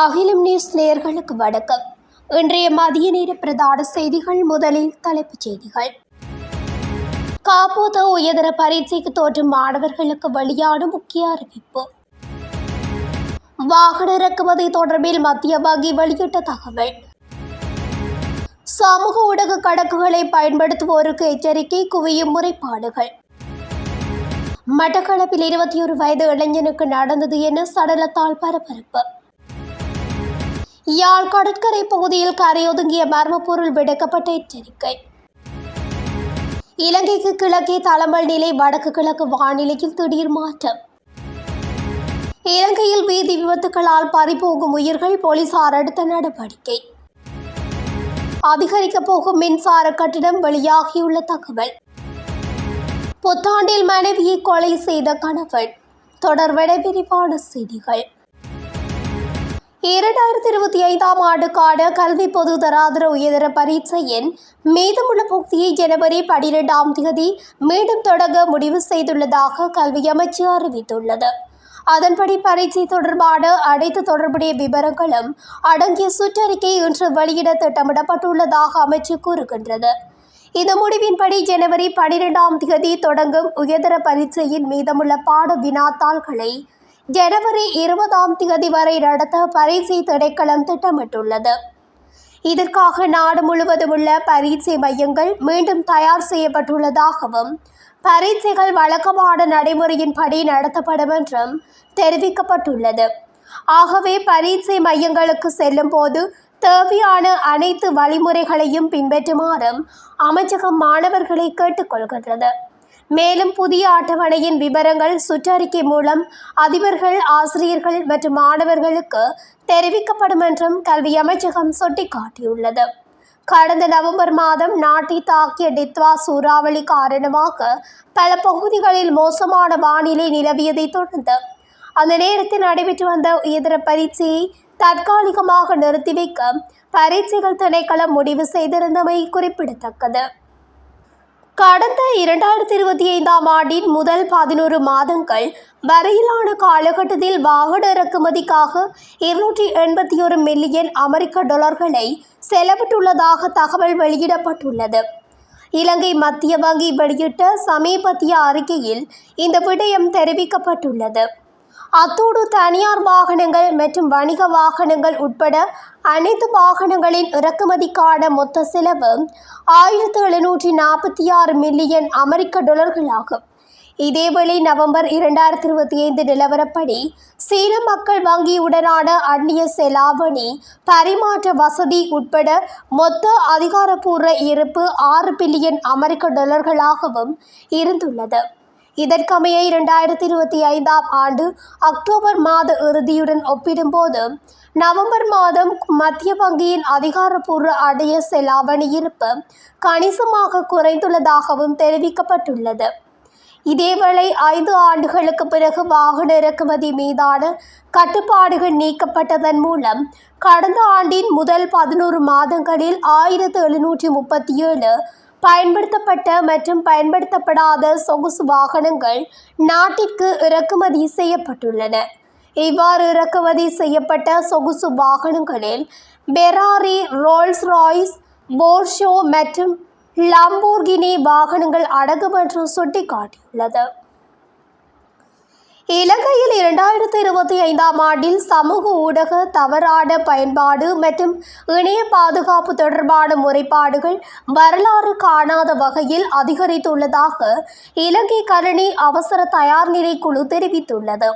அகிலம் நியூஸ் நேயர்களுக்கு வணக்கம். இன்றைய மதிய நேர பிரதான செய்திகள் முதலில் தலைப்புச் செய்திகள். காப்போத உயர்தர பரீட்சைக்கு தோற்றும் மாணவர்களுக்கு வெளியான முக்கிய அறிவிப்பு. வாகன இறக்குமதி தொடர்பில் மத்திய வங்கி வெளியிட்ட தகவல். சமூக ஊடக கணக்குகளை பயன்படுத்துவோருக்கு எச்சரிக்கை குவியும் முறைப்பாடுகள். மட்டக்களப்பில் இருபத்தி ஒரு வயது இளைஞனுக்கு நடந்தது என சடலத்தால் பரபரப்பு. யாழ் கடற்கரை பகுதியில் கரையொதுங்கிய மர்ம பொருள் விடுக்கப்பட்ட எச்சரிக்கை. இலங்கைக்கு கிழக்கே தளமல் நிலை வடக்கு கிழக்கு வானிலையில் திடீர் மாற்றம். இலங்கையில் வீதி விபத்துகளால் பறிபோகும் உயிர்கள் போலீசார் அடுத்த நடவடிக்கை. அதிகரிக்கப் போகும் மின்சார கட்டிடம் வெளியாகியுள்ள தகவல். புத்தாண்டில் மனைவியை கொலை செய்த கணவன். தொடர்பட விரிவான செய்திகள். இரண்டாயிரத்தி இருபத்தி ஐந்தாம் ஆண்டுக்கான கல்வி பொது தராதர உயர்தர பரீட்சையின் மீதமுள்ள பகுதியை ஜனவரி பனிரெண்டாம் தேதி மீண்டும் தொடங்க முடிவு செய்துள்ளதாக கல்வி அமைச்சு அறிவித்துள்ளது. அதன்படி பரீட்சை தொடர்பான அனைத்து தொடர்புடைய விவரங்களும் அடங்கிய சுற்றறிக்கை இன்று வெளியிட திட்டமிடப்பட்டுள்ளதாக அமைச்சு கூறுகின்றது. இந்த முடிவின்படி ஜனவரி பனிரெண்டாம் தேதி தொடங்கும் உயர்தர பரீட்சையின் மீதமுள்ள பாட வினாத்தாள்களை ஜனவரி இருபதாம் தேதி வரை நடத்த பரீட்சை திணைக்களம் திட்டமிட்டுள்ளது. இதற்காக நாடு முழுவதும் உள்ள பரீட்சை மையங்கள் மீண்டும் தயார் செய்யப்பட்டுள்ளதாகவும் பரீட்சைகள் வழக்கமான நடைமுறையின்படி நடத்தப்படும் என்றும் தெரிவிக்கப்பட்டுள்ளது. ஆகவே பரீட்சை மையங்களுக்கு செல்லும் போது தேவையான அனைத்து வழிமுறைகளையும் பின்பற்றுமாறும் அமைச்சகம் மாணவர்களை கேட்டுக்கொள்கின்றது. மேலும் புதிய அட்டவணையின் விவரங்கள் சுற்றறிக்கை மூலம் அதிபர்கள் ஆசிரியர்கள் மற்றும் மாணவர்களுக்கு தெரிவிக்கப்படும் என்றும் கல்வி அமைச்சகம் சுட்டிக்காட்டியுள்ளது. கடந்த நவம்பர் மாதம் நாட்டை தாக்கிய டித்வா சூறாவளி காரணமாக பல பகுதிகளில் மோசமான வானிலை நிலவியதை தொடர்ந்து அந்த நேரத்தில் நடைபெற்று வந்த இதர பரீட்சையை தற்காலிகமாக நிறுத்தி வைக்க பரீட்சைகள் திணைக்களம் முடிவு செய்திருந்தமை குறிப்பிடத்தக்கது. கடந்த இரண்டாயிரத்தி இருபத்தி ஐந்தாம் ஆண்டின் முதல் பதினோரு மாதங்கள் வரையிலான காலகட்டத்தில் வாகன இறக்குமதிக்காக இருநூற்றி எண்பத்தி ஒரு மில்லியன் அமெரிக்க டாலர்களை செலவிட்டுள்ளதாக தகவல் வெளியிடப்பட்டுள்ளது. இலங்கை மத்திய வங்கி வெளியிட்ட சமீபத்திய அறிக்கையில் இந்த விடயம் தெரிவிக்கப்பட்டுள்ளது. அத்தோடு தனியார் வாகனங்கள் மற்றும் வணிக வாகனங்கள் உட்பட அனைத்து வாகனங்களின் இறக்குமதிக்கான மொத்த செலவு ஆயிரத்து எழுநூற்றி நாற்பத்தி ஆறு மில்லியன் அமெரிக்க டாலர்களாகும். இதேவேளை நவம்பர் இரண்டாயிரத்தி இருபத்தி ஐந்து நிலவரப்படி சீன மக்கள் வங்கியுடனான அந்நிய செலாவணி பரிமாற்ற வசதி உட்பட மொத்த அதிகாரப்பூர்வ இருப்பு ஆறு பில்லியன் அமெரிக்க டாலர்களாகவும் இருந்துள்ளது. இதற்கமைய இரண்டாயிரத்தி இருபத்தி ஐந்தாம் ஆண்டு அக்டோபர் மாத இறுதியுடன் ஒப்பிடும்போது நவம்பர் மாதம் மத்திய வங்கியின் அதிகாரப்பூர்வ அடைய செலாவணி இருப்பு கணிசமாக குறைந்துள்ளதாகவும் தெரிவிக்கப்பட்டுள்ளது. இதேவேளை ஐந்து ஆண்டுகளுக்கு பிறகு வாகன இறக்குமதி மீதான கட்டுப்பாடுகள் நீக்கப்பட்டதன் மூலம் கடந்த ஆண்டின் முதல் பதினோரு மாதங்களில் ஆயிரத்து எழுநூற்றி முப்பத்தி ஏழு பயன்படுத்தப்பட்ட மற்றும் பயன்படுத்தப்படாத சொகுசு வாகனங்கள் நாட்டிற்கு இறக்குமதி செய்யப்பட்டுள்ளன. இவ்வாறு இறக்குமதி செய்யப்பட்ட சொகுசு வாகனங்களில் பெராரி ரோல்ஸ் ராய்ஸ் போர்ஷோ மற்றும் லம்போர்கினி வாகனங்கள் அடங்கும் என்று சுட்டிக்காட்டியுள்ளது. இலங்கையில் இரண்டாயிரத்தி இருபத்தி ஐந்தாம் ஆண்டில் சமூக ஊடக தவறான பயன்பாடு மற்றும் இணைய பாதுகாப்பு தொடர்பான முறைப்பாடுகள் வரலாறு காணாத வகையில் அதிகரித்துள்ளதாக இலங்கை கரணி அவசர தயார்நிலை குழு தெரிவித்துள்ளது.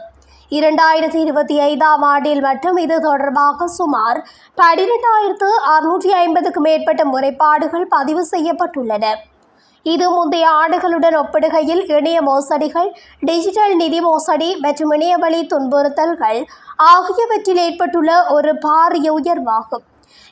இரண்டாயிரத்தி இருபத்தி ஐந்தாம் ஆண்டில் மட்டும் இது தொடர்பாக சுமார் பனிரெண்டாயிரத்து அறுநூற்றி ஐம்பதுக்கு மேற்பட்ட முறைப்பாடுகள் பதிவு செய்யப்பட்டுள்ளன. இது முந்தைய ஆண்டுகளுடன் ஒப்பிடுகையில் இணைய மோசடிகள் டிஜிட்டல் நிதி மோசடி மற்றும் இணையவழி துன்புறுத்தல்கள் ஆகியவற்றில் ஏற்பட்டுள்ள ஒரு பாரிய உயர்வாகும்.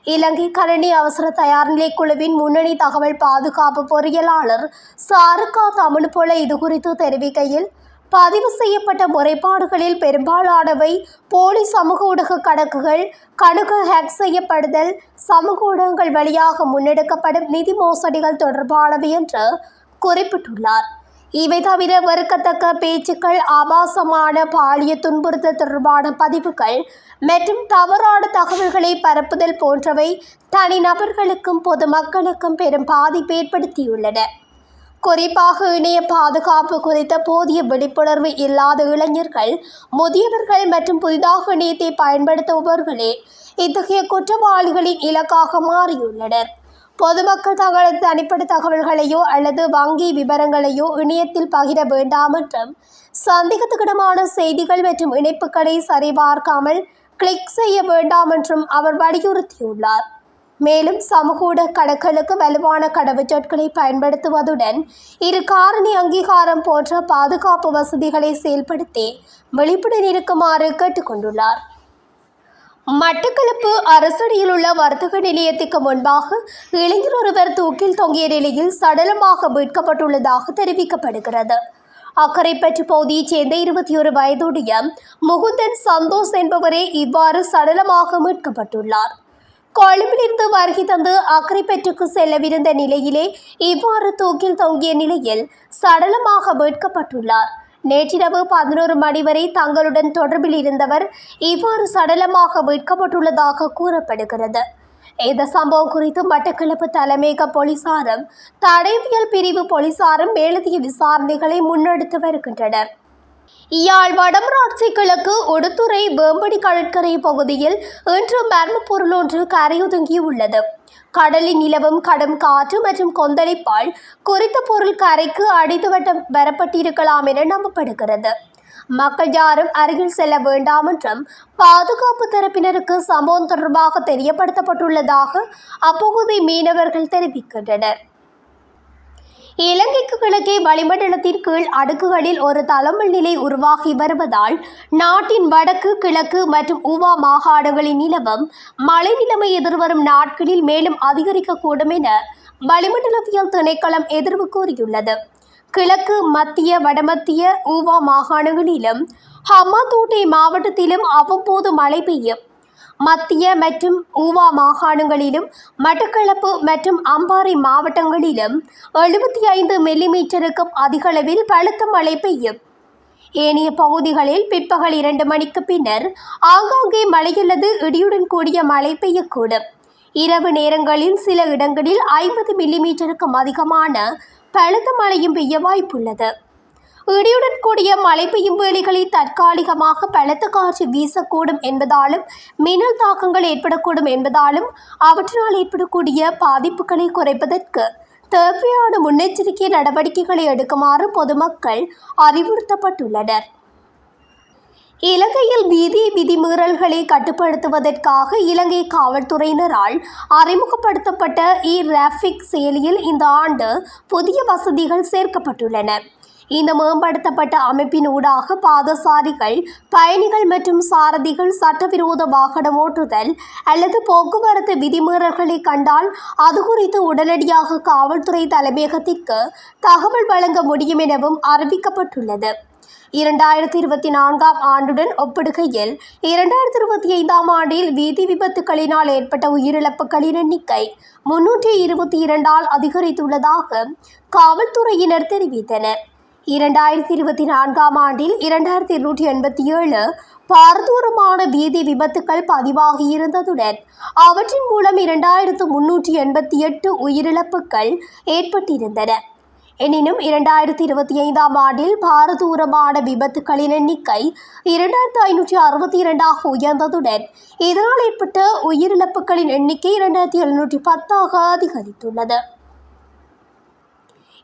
இலங்கை கரணி அவசர தயார்நிலை குழுவின் முன்னணி தகவல் பாதுகாப்பு பொறியியலாளர் சாருக்கா தமிழ்போல இது குறித்து தெரிவிக்கையில் பதிவு செய்யப்பட்ட முறைப்பாடுகளில் பெரும்பாலானவை போலி சமூக ஊடக கணக்குகள் கணக்கு ஹேக் செய்யப்படுதல் சமூக ஊடகங்கள் வழியாக முன்னெடுக்கப்படும் நிதி மோசடிகள் தொடர்பானவை என்று குறிப்பிட்டுள்ளார். இவை தவிர வெறுக்கத்தக்க பேச்சுக்கள் ஆபாசமான பாலிய துன்புறுத்தல் தொடர்பான பதிவுகள் மற்றும் தவறான தகவல்களை பரப்புதல் போன்றவை தனிநபர்களுக்கும் பொதுமக்களுக்கும் பெரும் பாதிப்பை ஏற்படுத்தியுள்ளன. குறிப்பாக இணைய பாதுகாப்பு குறித்த போதிய விழிப்புணர்வு இல்லாத இளைஞர்கள் முதியவர்கள் மற்றும் புதிதாக இணையத்தை பயன்படுத்துபவர்களே இத்தகைய குற்றவாளிகளின் இலக்காக மாறியுள்ளனர். பொதுமக்கள் தங்களது தனிப்பட்ட தகவல்களையோ அல்லது வங்கி விவரங்களையோ இணையத்தில் பகிர வேண்டாம் என்றும் சந்தேகத்துக்கிடமான செய்திகள் மற்றும் இணைப்புகளை சரிபார்க்காமல் கிளிக் செய்ய வேண்டாம் என்றும் அவர் வலியுறுத்தியுள்ளார். மேலும் சமூக ஊடக கணக்குகளுக்கு வலுவான கடவுச்சொற்களை பயன்படுத்துவதுடன் இரு காரணி அங்கீகாரம் போன்ற பாதுகாப்பு வசதிகளை செயல்படுத்தி விழிப்புடன் இருக்குமாறு கேட்டுக்கொண்டுள்ளார். மட்டக்களப்பு அரசடியில் உள்ள வர்த்தக நிலையத்துக்கு முன்பாக இளைஞர் ஒருவர் தூக்கில் தொங்கிய நிலையில் சடலமாக மீட்கப்பட்டுள்ளதாக தெரிவிக்கப்படுகிறது. அக்கரைப்பற்று பகுதியைச் சேர்ந்த இருபத்தி ஒரு வயதுடைய முகுந்தன் சந்தோஷ் என்பவரே இவ்வாறு சடலமாக மீட்கப்பட்டுள்ளார். கொழும்பிலிருந்து வருகை தந்து அக்கரைப்பற்றுக்கு செல்லவிருந்த நிலையிலே இவ்வாறு தூக்கில் தொங்கிய நிலையில் சடலமாக மீட்கப்பட்டுள்ளார். நேற்றிரவு பதினோரு மணி வரை தங்களுடன் தொடர்பில் இருந்தவர் இவ்வாறு சடலமாக மீட்கப்பட்டுள்ளதாக கூறப்படுகிறது. இந்த சம்பவம் குறித்து மட்டக்களப்பு தலைமையக போலீசாரும் தடயவியல் பிரிவு போலீசாரும் மேலதிக விசாரணைகளை முன்னெடுத்து வருகின்றனர். யாழ் வடமராட்சி கிழக்கு உடுத்துறை வேம்படி கடற்கரை பகுதியில் இன்று மர்ம பொருள் ஒன்று கரையொதுங்கியுள்ளது. கடலில் நிலவும் கடும் காற்று மற்றும் கொந்தளிப்பால் குறித்த பொருள் கரைக்கு அடித்துவட்டம் வரப்பட்டிருக்கலாம் என நம்பப்படுகிறது. மக்கள் யாரும் அருகில் செல்ல வேண்டாம் என்றும் பாதுகாப்பு தரப்பினருக்கு சம்பவம் தொடர்பாக தெரியப்படுத்தப்பட்டுள்ளதாக அப்பகுதி மீனவர்கள் தெரிவிக்கின்றனர். இலங்கைக்கு கிழக்கே வளிமண்டலத்தின் கீழ் அடுக்குகளில் ஒரு தளமல் நிலை உருவாகி வருவதால் நாட்டின் வடக்கு கிழக்கு மற்றும் ஊவா மாகாணங்களில் நிலவும் மழை நிலைமை எதிர்வரும் நாட்களில் மேலும் அதிகரிக்கக்கூடும் என வளிமண்டலவியல் திணைக்களம் எதிர்வு கூறியுள்ளது. கிழக்கு மத்திய வடமத்திய ஊவா மாகாணங்களிலும் ஹம்மாந்தோட்டை மாவட்டத்திலும் அவ்வப்போது மழை பெய்யும். மத்திய மற்றும் ஊவா மாகாணங்களிலும் மட்டக்களப்பு மற்றும் அம்பாறை மாவட்டங்களிலும் எழுபத்தி ஐந்து மில்லிமீட்டருக்கும் அதிகளவில் பலத்த மழை பெய்யும். ஏனைய பகுதிகளில் பிற்பகல் இரண்டு மணிக்கு பின்னர் ஆங்காங்கே மழையுள்ளது. இடியுடன் கூடிய மழை பெய்யக்கூடும். இரவு நேரங்களில் சில இடங்களில் ஐம்பது மில்லிமீட்டருக்கும் அதிகமான பலத்த மழையும் பெய்ய வாய்ப்புள்ளது. இடியுடன் கூடிய மழை பெய்யும் வேளைகளில் தற்காலிகமாக பலத்த காற்று வீசக்கூடும் என்பதாலும் மின்னல் தாக்கங்கள் ஏற்படக்கூடும் என்பதாலும் அவற்றினால் ஏற்படக்கூடிய பாதிப்புகளை குறைப்பதற்கு தேவையான முன்னெச்சரிக்கை நடவடிக்கைகளை எடுக்குமாறு பொதுமக்கள் அறிவுறுத்தப்பட்டுள்ளனர். இலங்கையில் வீதி விதிமீறல்களை கட்டுப்படுத்துவதற்காக இலங்கை காவல்துறையினரால் அறிமுகப்படுத்தப்பட்ட இ ராஃபிக் செயலியில் இந்த ஆண்டு புதிய வசதிகள் சேர்க்கப்பட்டுள்ளன. இந்த மேம்படுத்தப்பட்ட அமைப்பின் ஊடாக பாதசாரிகள் பயணிகள் மற்றும் சாரதிகள் சட்டவிரோத வாகனம் ஓட்டுதல் அல்லது போக்குவரத்து விதிமீறல்களை கண்டால் அது குறித்து உடனடியாக காவல்துறை தலைமையகத்திற்கு தகவல் வழங்க முடியும் எனவும் அறிவிக்கப்பட்டுள்ளது. இரண்டாயிரத்தி இருபத்தி நான்காம் ஆண்டுடன் ஒப்பிடுகையில் இரண்டாயிரத்தி இருபத்தி ஐந்தாம் ஆண்டில் வீதி விபத்துகளினால் ஏற்பட்ட உயிரிழப்புகளின் எண்ணிக்கை முன்னூற்றி இருபத்தி இரண்டால் அதிகரித்துள்ளதாக காவல்துறையினர் தெரிவித்தனர். இரண்டாயிரத்தி இருபத்தி நான்காம் ஆண்டில் இரண்டாயிரத்தி இருநூற்றி எண்பத்தி ஏழு பாரதூரமான வீதி விபத்துக்கள் பதிவாகியிருந்ததுடன் அவற்றின் மூலம் இரண்டாயிரத்து முன்னூற்றி எண்பத்தி எட்டு உயிரிழப்புகள் ஏற்பட்டிருந்தன. எனினும் இரண்டாயிரத்தி இருபத்தி ஐந்தாம் ஆண்டில் பாரதூரமான விபத்துகளின் எண்ணிக்கை இரண்டாயிரத்து ஐநூற்றி அறுபத்தி இரண்டாக உயர்ந்ததுடன் இதனால் ஏற்பட்ட உயிரிழப்புகளின் எண்ணிக்கை இரண்டாயிரத்தி எழுநூற்றி பத்தாக அதிகரித்துள்ளது.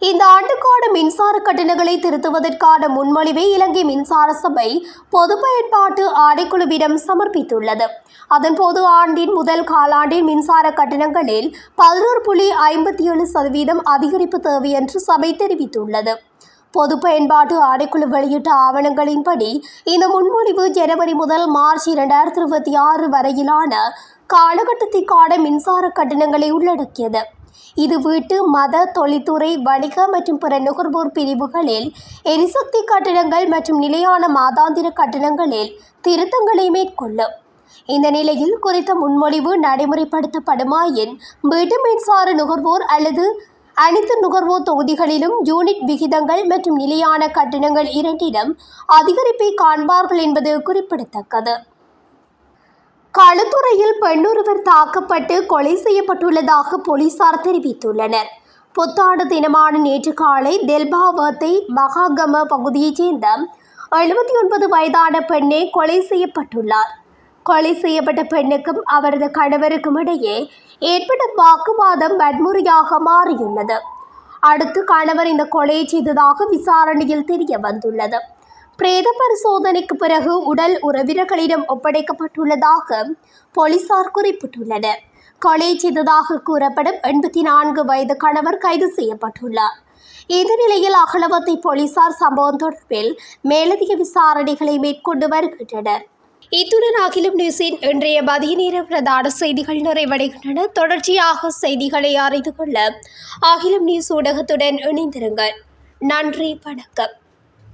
இந்த ஆண்டுக்கான மின்சார கட்டணங்களை திருத்துவதற்கான முன்மொழிவை இலங்கை மின்சார சபை பொது பயன்பாட்டு ஆணைக்குழுவிடம் சமர்ப்பித்துள்ளது. அதன்போது ஆண்டின் முதல் காலாண்டின் மின்சார கட்டணங்களில் பதினோரு புள்ளி ஐம்பத்தி ஏழு சதவீதம் அதிகரிப்பு தேவை என்று சபை தெரிவித்துள்ளது. பொது பயன்பாட்டு ஆணைக்குழு வெளியிட்ட ஆவணங்களின்படி இந்த முன்மொழிவு ஜனவரி முதல் மார்ச் இரண்டாயிரத்தி இருபத்தி ஆறு வரையிலான காலகட்டத்திற்கான மின்சார கட்டணங்களை உள்ளடக்கியது. இது வீட்டு மத தொழில்துறை வணிக மற்றும் பிற நுகர்வோர் பிரிவுகளில் எரிசக்தி கட்டணங்கள் மற்றும் நிலையான மாதாந்திர கட்டணங்களில் திருத்தங்களை மேற்கொள்ளும். இந்த நிலையில் குறித்த முன்மொழிவு நடைமுறைப்படுத்தப்படுமாயின் வீட்டு மின்சார நுகர்வோர் அல்லது அனைத்து நுகர்வோர் தொகுதிகளிலும் யூனிட் விகிதங்கள் மற்றும் நிலையான கட்டணங்கள் இரண்டிலும் அதிகரிப்பை காண்பார்கள் என்பது குறிப்பிடத்தக்கது. களுத்துறையில் பெண்ணொருவர் தாக்கப்பட்டு கொலை செய்யப்பட்டுள்ளதாக போலீசார் தெரிவித்துள்ளனர். புத்தாண்டு தினமான நேற்று காலை தெல்பாவத்தை மகாகம பகுதியைச் சேர்ந்த எழுபத்தி ஒன்பது வயதான பெண்ணே கொலை செய்யப்பட்டுள்ளார். கொலை செய்யப்பட்ட பெண்ணுக்கும் அவரது கணவருக்கும் இடையே ஏற்பட்ட வாக்குவாதம் வன்முறையாக மாறியுள்ளது. அடுத்து கணவர் இந்த கொலையை செய்ததாக விசாரணையில் தெரிய வந்துள்ளது பிரேத பரிசோதனைக்கு பிறகு உடல் உறவினர்களிடம் ஒப்படைக்கப்பட்டுள்ளதாக போலீசார் குறிப்பிட்டுள்ளனர். கொலை செய்ததாக கூறப்படும் எண்பத்தி நான்கு வயது கணவர் கைது செய்யப்பட்டுள்ளார். இந்த நிலையில் அகலவத்தை போலீசார் சம்பவம் தொடர்பில் மேலதிக விசாரணைகளை மேற்கொண்டு வருகின்றனர். இத்துடன் அகிலம் நியூஸின் இன்றைய மதிய நேர பிரதான செய்திகள் நிறைவடைகின்றன. தொடர்ச்சியாக செய்திகளை அறிந்து கொள்ள அகிலம் நியூஸ் ஊடகத்துடன் இணைந்திருங்கள். நன்றி வணக்கம்.